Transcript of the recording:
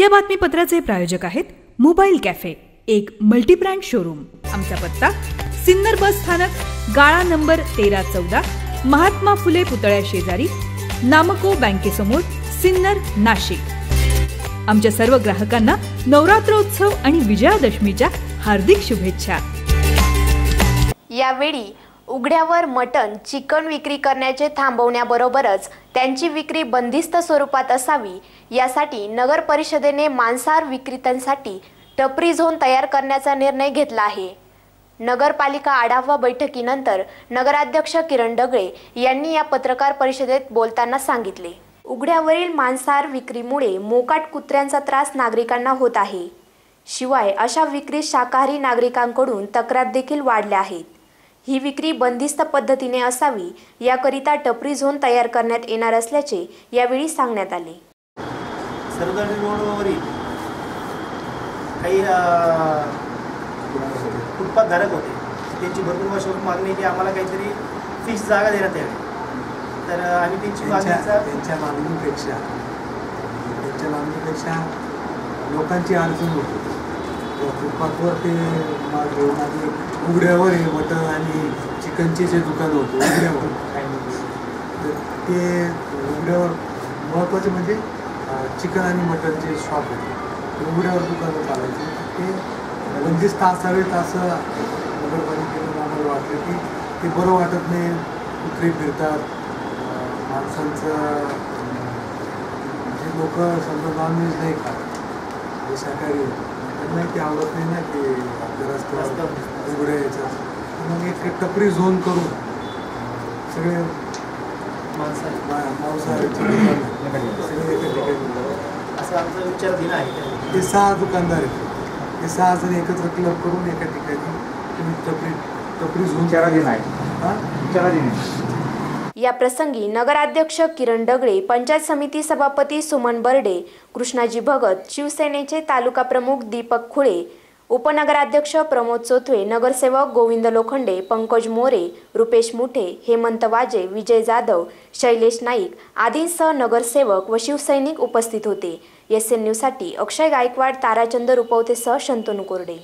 या बातमीपत्राचे प्रायोजक आहेत मोबाईल कॅफे एक मल्टीब्रँड शोरूम. आमचा पत्ता सिन्नर बस स्थानक गाळा नंबर तेरा चौदा महात्मा फुले पुतळ्या शेजारी नामको बँकेसमोर सिन्नर नाशिक. आमच्या सर्व ग्राहकांना नवरात्रोत्सव आणि विजयादशमीच्या हार्दिक शुभेच्छा. यावेळी उघड्यावर मटण चिकन विक्री करण्याचे थांबवण्याबरोबरच त्यांची विक्री बंदिस्त स्वरूपात असावी यासाठी नगर परिषदेने मांसाहार विक्रेत्यांसाठी टपरी झोन तयार करण्याचा निर्णय घेतला आहे. नगरपालिका आढावा बैठकीनंतर नगराध्यक्ष किरण डगळे यांनी या पत्रकार परिषदेत बोलताना सांगितले. उघड्यावरील मांसाहार विक्रीमुळे मोकाट कुत्र्यांचा त्रास नागरिकांना होत आहे. शिवाय अशा विक्रीत शाकाहारी नागरिकांकडून तक्रार देखील वाढल्या आहेत. ही विक्री बंदिस्त पद्धतीने असावी याकरिता टपरी झोन तयार करण्यात येणार असल्याचे यावेळी सांगण्यात आले. सरदारी रोडवरील काही फुटपाथधारक होते. त्यांची भरपूर वर्षापासून मागणी की आम्हाला काहीतरी फिक्स जागा देण्यात यावी. तर आम्ही त्यांची त्यांच्या मागणीपेक्षा त्यांच्या मागणीपेक्षा लोकांची अडचण होती. फुटपाथवर ते माल घेऊन आणि उघड्यावर हे मटण आणि चिकनचे जे दुकान होते उघड्यावर. तर ते उघड्यावर महत्त्वाचे म्हणजे चिकन आणि मटणचे शॉप होते. ते उघड्यावर दुकानं चालायचे. ते बंदिस्त असावेत असं नगरपालिकेनं आम्हाला वाटलं की ते बरं वाटत नाही. कुत्रे फिरतात. माणसांचं जे म्हणजे लोक समजा नॉनव्हेज नाही खात. जे शाकाहारी होतं. त्यांना ते आवडत नाही ना की आपल्या रस्त्यावर. उघड्या यायचं मग एक टपरी झोन करून सगळे माणसं मा- मांसाहाराचे दुकानं सगळे एका ठिकाणी असं आमचा विचाराधीन आहे त्यामध्ये. ते सहा दुकानदार आहेत ते सहा जण एकत्र क्लब करून एका ठिकाणी तुम्ही टपरी टपरी झोन विचाराधीन आहे. हां विचाराधीन आहे. या प्रसंगी नगराध्यक्ष किरण डगळे पंचायत समिती सभापती सुमन बर्डे कृष्णाजी भगत शिवसेनेचे तालुका प्रमुख दीपक खुळे उपनगराध्यक्ष प्रमोद चोथवे नगरसेवक गोविंद लोखंडे पंकज मोरे रुपेश मुठे हेमंत वाजे विजय जाधव शैलेश नाईक आदींसह नगरसेवक व शिवसैनिक उपस्थित होते. एस एन न्यूजसाठी अक्षय गायकवाड ताराचंद रुपवतेसह शंतनू कोरडे.